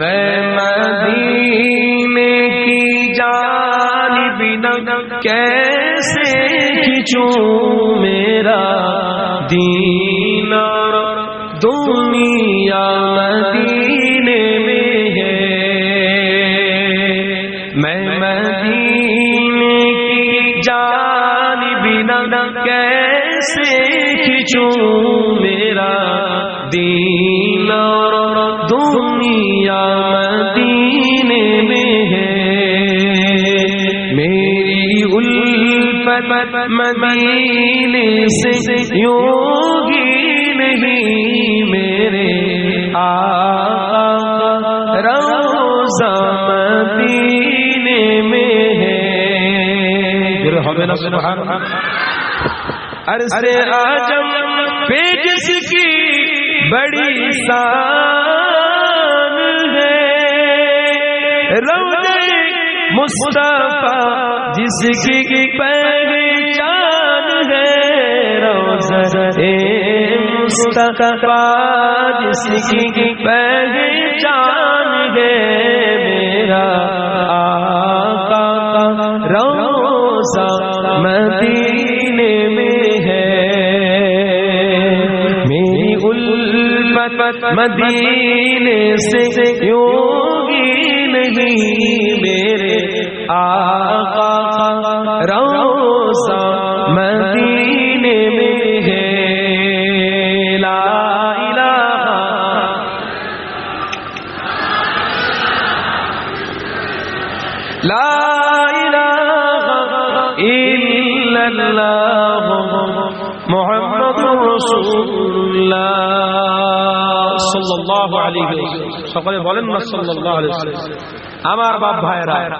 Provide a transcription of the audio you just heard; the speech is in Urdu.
مدینے کی جانب کیسے کھچوں میرا دین اور دنیا مدینے میں ہے؟ میں مدینے کی جانب کیسے کھچوں میرا مدینہ دنیا مدینے میں ہے۔ میری الفت مدینے سے یوگی نہیں میرے آ روزہ مدینے میں ہے۔ سبحان آجم بڑی شان ہے۔ روضہ مصطفیٰ جس کی پہچان ہے۔ روضہ مصطفیٰ جس کی پہچان ہے۔ میرا آقا کا روضہ الفت مدینے سے یوگی نہیں میرے آقا کا روضہ مدینے میں ہے۔ لا الہ۔ لا الہ الا اللہ محمد رسول সকলে বলেন না সাল্লাহ আমার বাপ ভাইয়েরা